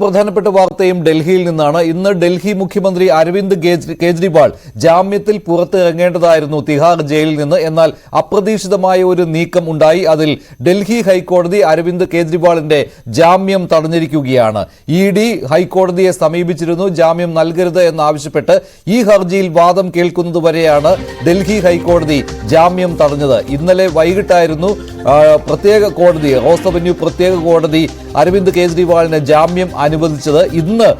പ്രധാനപ്പെട്ട വാർത്തയും ഡൽഹിയിൽ നിന്നാണ്. ഇന്ന് ഡൽഹി മുഖ്യമന്ത്രി അരവിന്ദ് കേജ്രിവാൾ ജാമ്യത്തിൽ പുറത്തിറങ്ങേണ്ടതായിരുന്നു തിഹാർ ജയിലിൽ നിന്ന്. എന്നാൽ അപ്രതീക്ഷിതമായ ഒരു നീക്കം ഉണ്ടായി. അതിൽ ഡൽഹി ഹൈക്കോടതി അരവിന്ദ് കേജ്രിവാളിന്റെ ജാമ്യം തടഞ്ഞിരിക്കുകയാണ്. ഇ ഡി ഹൈക്കോടതിയെ സമീപിച്ചിരുന്നു. ജാമ്യം നൽകരുത് എന്നാവശ്യപ്പെട്ട് ഈ ഹർജിയിൽ വാദം കേൾക്കുന്നതുവരെയാണ് ഡൽഹി ഹൈക്കോടതി ജാമ്യം തടഞ്ഞത്. ഇന്നലെ വൈകിട്ടായിരുന്നു പ്രത്യേക കോടതി റോസ് അവന്യൂ പ്രത്യേക കോടതി അരവിന്ദ് കേജ്രിവാളിന് ജാമ്യം അനുവദിച്ചത്. ഇന്ന്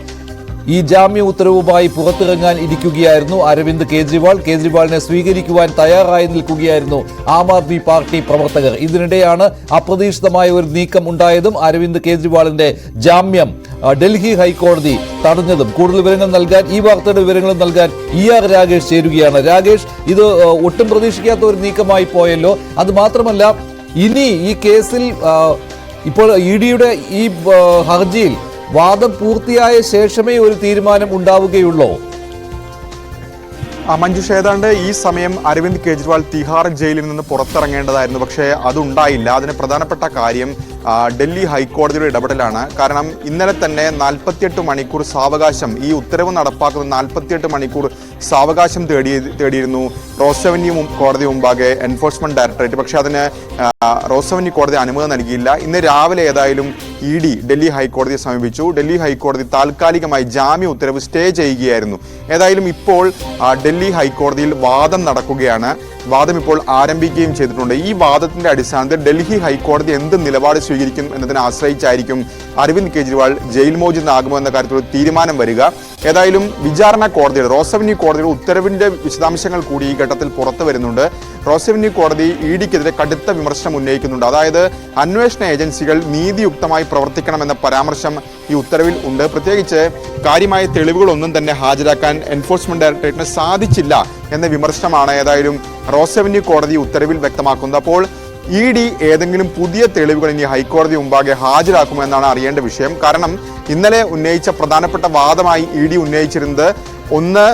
ഈ ജാമ്യ ഉത്തരവുമായി പുറത്തിറങ്ങാൻ ഇരിക്കുകയായിരുന്നു അരവിന്ദ് കേജ്രിവാൾ. കേജ്രിവാളിനെ സ്വീകരിക്കുവാൻ തയ്യാറായി നിൽക്കുകയായിരുന്നു ആം ആദ്മി പാർട്ടി പ്രവർത്തകർ. ഇതിനിടെയാണ് അപ്രതീക്ഷിതമായ ഒരു നീക്കം ഉണ്ടായതും അരവിന്ദ് കേജ്രിവാളിന്റെ ജാമ്യം ഡൽഹി ഹൈക്കോടതി തടഞ്ഞതും. കൂടുതൽ വിവരങ്ങൾ നൽകാൻ ഈ വാർത്തയുടെ വിവരങ്ങൾ നൽകാൻ ഇ ആർ രാകേഷ് ചേരുകയാണ്. രാകേഷ് ഇത് ഒട്ടും പ്രതീക്ഷിക്കാത്ത ഒരു നീക്കമായി പോയല്ലോ. അത് മാത്രമല്ല ഇനി ഈ കേസിൽ ഇപ്പോൾ ഇ ഡിയുടെ ഈ ഹർജിയിൽ വാദം പൂർത്തിയായ ശേഷമേ ഒരു തീരുമാനം ഉണ്ടാവുകയുള്ളൂ. മഞ്ജുഷ് ഏതാണ്ട് ഈ സമയം അരവിന്ദ് കെജ്രിവാൾ തിഹാർ ജയിലിൽ നിന്ന് പുറത്തിറങ്ങേണ്ടതായിരുന്നു. പക്ഷേ അതുണ്ടായില്ല. അതിന് പ്രധാനപ്പെട്ട കാര്യം ഡൽഹി ഹൈക്കോടതിയുടെ ഇടപെടലാണ്. കാരണം ഇന്നലെ തന്നെ നാൽപ്പത്തിയെട്ട് മണിക്കൂർ സാവകാശം ഈ ഉത്തരവ് നടപ്പാക്കുന്ന നാൽപ്പത്തിയെട്ട് മണിക്കൂർ സാവകാശം തേടി തേടിയിരുന്നു റോസവന്യൂ കോടതി മുമ്പാകെ എൻഫോഴ്സ്മെന്റ് ഡയറക്ടറേറ്റ്. പക്ഷേ അതിന് റോസവന്യൂ കോടതി അനുമതി നൽകിയില്ല. ഇന്ന് രാവിലെ ഏതായാലും ഇ ഡി ഡൽഹി ഹൈക്കോടതിയെ സമീപിച്ചു. ഡൽഹി ഹൈക്കോടതി താൽക്കാലികമായി ജാമ്യ ഉത്തരവ് സ്റ്റേ ചെയ്യുകയായിരുന്നു. ഏതായാലും ഇപ്പോൾ ഡൽഹി ഹൈക്കോടതിയിൽ വാദം നടക്കുകയാണ്. വാദം ഇപ്പോൾ ആരംഭിക്കുകയും ചെയ്തിട്ടുണ്ട്. ഈ വാദത്തിന്റെ അടിസ്ഥാനത്തിൽ ഡൽഹി ഹൈക്കോടതി എന്ത് നിലപാട് സ്വീകരിക്കും എന്നതിനെ ആശ്രയിച്ചായിരിക്കും അരവിന്ദ് കെജ്രിവാൾ ജയിൽ മോചിതനാകുമോ എന്ന കാര്യത്തിൽ തീരുമാനം വരിക. ഏതായാലും വിചാരണ കോടതിയുടെ റോസവന്യൂ കോടതിയുടെ ഉത്തരവിന്റെ വിശദാംശങ്ങൾ കൂടി ഈ ഘട്ടത്തിൽ പുറത്തു വരുന്നുണ്ട്. റോസവന്യൂ കോടതി ഇ ഡിക്കെതിരെ കടുത്ത വിമർശനം ഉന്നയിക്കുന്നുണ്ട്. അതായത് അന്വേഷണ ഏജൻസികൾ നീതിയുക്തമായി പ്രവർത്തിക്കണമെന്ന പരാമർശം ഈ ഉത്തരവിൽ ഉണ്ട്. പ്രത്യേകിച്ച് കാര്യമായ തെളിവുകളൊന്നും തന്നെ ഹാജരാക്കാൻ എൻഫോഴ്സ്മെന്റ് ഡയറക്ടറേറ്റിന് സാധിച്ചില്ല എന്ന വിമർശനമാണ് ഏതായാലും റോസവന്യൂ കോടതി ഉത്തരവിൽ വ്യക്തമാക്കുന്നത്. അപ്പോൾ ഇ ഡി ഏതെങ്കിലും പുതിയ തെളിവുകൾ ഇനി ഹൈക്കോടതി മുമ്പാകെ ഹാജരാക്കുമെന്നാണ് അറിയേണ്ട വിഷയം. കാരണം ഇന്നലെ ഉന്നയിച്ച പ്രധാനപ്പെട്ട വാദമായി ഇ ഡി ഉന്നയിച്ചിരുന്നത് ഒന്ന്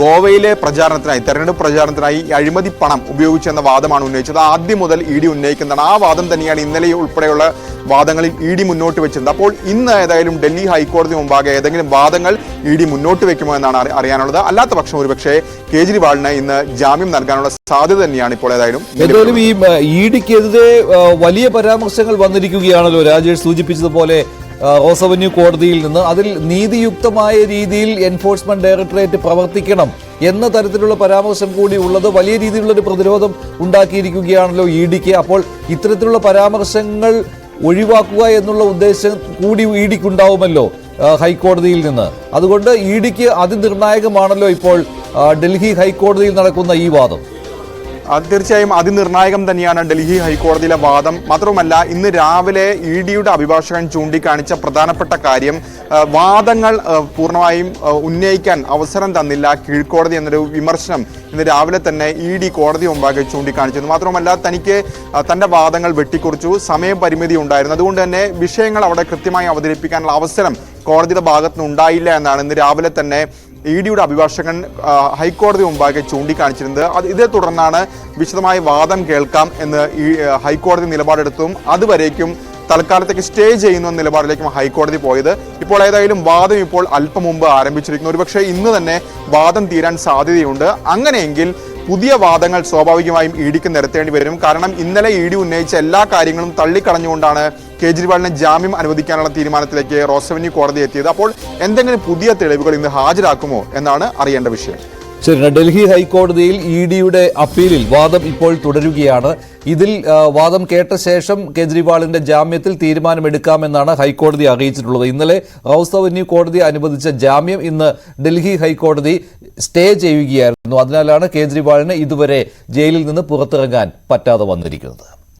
ഗോവയിലെ പ്രചാരണത്തിനായി തെരഞ്ഞെടുപ്പ് പ്രചാരണത്തിനായി അഴിമതി പണം ഉപയോഗിച്ചെന്ന വാദമാണ് ഉന്നയിച്ചത്. ആദ്യം മുതൽ ഇ ഡി ഉന്നയിക്കുന്നതാണ്. ആ വാദം തന്നെയാണ് ഇന്നലെ ഉൾപ്പെടെയുള്ള വാദങ്ങളിൽ ഇ ഡി മുന്നോട്ട് വെച്ചത്. അപ്പോൾ ഇന്ന് ഏതായാലും ഡൽഹി ഹൈക്കോടതി മുമ്പാകെ ഏതെങ്കിലും വാദങ്ങൾ ഇ ഡി മുന്നോട്ട് വെക്കുമോ എന്നാണ് അറിയാനുള്ളത്. അല്ലാത്ത പക്ഷം ഒരുപക്ഷെ കേജ്രിവാളിന് ഇന്ന് ജാമ്യം നൽകാനുള്ള സാധ്യത തന്നെയാണ് ഇപ്പോൾ ഏതായാലും എന്തായാലും ഈ ഇ ഡിക്കെതിരെ വലിയ പരാമർശങ്ങൾ വന്നിരിക്കുകയാണല്ലോ. രാജേഷ് സൂചിപ്പിച്ചതുപോലെ റോസ് അവന്യൂ കോടതിയിൽ നിന്ന് അതിൽ നീതിയുക്തമായ രീതിയിൽ എൻഫോഴ്സ്മെന്റ് ഡയറക്ടറേറ്റ് പ്രവർത്തിക്കണം എന്ന തരത്തിലുള്ള പരാമർശം കൂടി ഉള്ളത് വലിയ രീതിയിലുള്ള ഒരു പ്രതിരോധം ഉണ്ടാക്കിയിരിക്കുകയാണല്ലോ ഇ ഡിക്ക് അപ്പോൾ ഇത്തരത്തിലുള്ള പരാമർശങ്ങൾ ഒഴിവാക്കുക എന്നുള്ള ഉദ്ദേശം കൂടി ഇ ഡിക്കുണ്ടാവുമല്ലോ ഹൈക്കോടതിയിൽ നിന്ന്. അതുകൊണ്ട് ഇ ഡിക്ക് അതിനിർണായകമാണല്ലോ ഇപ്പോൾ ഡൽഹി ഹൈക്കോടതിയിൽ നടക്കുന്ന ഈ വാദം. തീർച്ചയായും അതിനിർണായകം തന്നെയാണ് ഡൽഹി ഹൈക്കോടതിയിലെ വാദം. മാത്രവുമല്ല ഇന്ന് രാവിലെ ഇ ഡിയുടെ അഭിഭാഷകൻ ചൂണ്ടിക്കാണിച്ച പ്രധാനപ്പെട്ട കാര്യം വാദങ്ങൾ പൂർണമായും ഉന്നയിക്കാൻ അവസരം തന്നില്ല കീഴ്ക്കോടതി എന്നൊരു വിമർശനം ഇന്ന് രാവിലെ തന്നെ ഇ ഡി കോടതി മുമ്പാകെ ചൂണ്ടിക്കാണിച്ചിരുന്നു. മാത്രമല്ല തനിക്ക് തന്റെ വാദങ്ങൾ വെട്ടിക്കുറിച്ചു സമയപരിമിതി ഉണ്ടായിരുന്നു. അതുകൊണ്ട് തന്നെ വിഷയങ്ങൾ അവിടെ കൃത്യമായി അവതരിപ്പിക്കാനുള്ള അവസരം കോടതിയുടെ ഭാഗത്തുനിന്ന് ഉണ്ടായില്ല എന്നാണ് ഇന്ന് രാവിലെ തന്നെ ഇ ഡിയുടെ അഭിഭാഷകൻ ഹൈക്കോടതി മുമ്പാകെ ചൂണ്ടിക്കാണിച്ചിരുന്നത്. അത് ഇതേ തുടർന്നാണ് വിശദമായ വാദം കേൾക്കാം എന്ന് ഈ ഹൈക്കോടതി നിലപാടെടുത്തും അതുവരേക്കും തൽക്കാലത്തേക്ക് സ്റ്റേ ചെയ്യുന്ന നിലപാടിലേക്കും ഹൈക്കോടതി പോയത്. ഇപ്പോൾ ഏതായാലും വാദം ഇപ്പോൾ അല്പം മുമ്പ് ആരംഭിച്ചിരിക്കുന്നു. ഒരുപക്ഷെ ഇന്ന് തന്നെ വാദം തീരാൻ സാധ്യതയുണ്ട്. അങ്ങനെയെങ്കിൽ പുതിയ വാദങ്ങൾ സ്വാഭാവികമായും ഇ ഡിക്ക് നിരത്തേണ്ടി വരും. കാരണം ഇന്നലെ ഇ ഡി ഉന്നയിച്ച എല്ലാ കാര്യങ്ങളും തള്ളിക്കളഞ്ഞുകൊണ്ടാണ് കേജ്രിവാളിന് ജാമ്യം അനുവദിക്കാനുള്ള തീരുമാനത്തിലേക്ക് റോസവന്യൂ കോടതി എത്തിയത്. അപ്പോൾ എന്തെങ്കിലും പുതിയ തെളിവുകൾ ഇന്ന് ഹാജരാക്കുമോ എന്നാണ് അറിയേണ്ട വിഷയം. ശരി ഡൽഹി ഹൈക്കോടതിയിൽ ഇ ഡിയുടെ അപ്പീലിൽ വാദം ഇപ്പോൾ തുടരുകയാണ്. ഇതിൽ വാദം കേട്ട ശേഷം കേജ്രിവാളിന്റെ ജാമ്യത്തിൽ തീരുമാനമെടുക്കാമെന്നാണ് ഹൈക്കോടതി അറിയിച്ചിട്ടുള്ളത്. ഇന്നലെ റൌസ് അവന്യൂ കോടതി അനുവദിച്ച ജാമ്യം ഇന്ന് ഡൽഹി ഹൈക്കോടതി സ്റ്റേ ചെയ്യുകയായിരുന്നു. അതിനാലാണ് കേജ്രിവാളിന് ഇതുവരെ ജയിലിൽ നിന്ന് പുറത്തിറങ്ങാൻ പറ്റാതെ വന്നിരിക്കുന്നത്.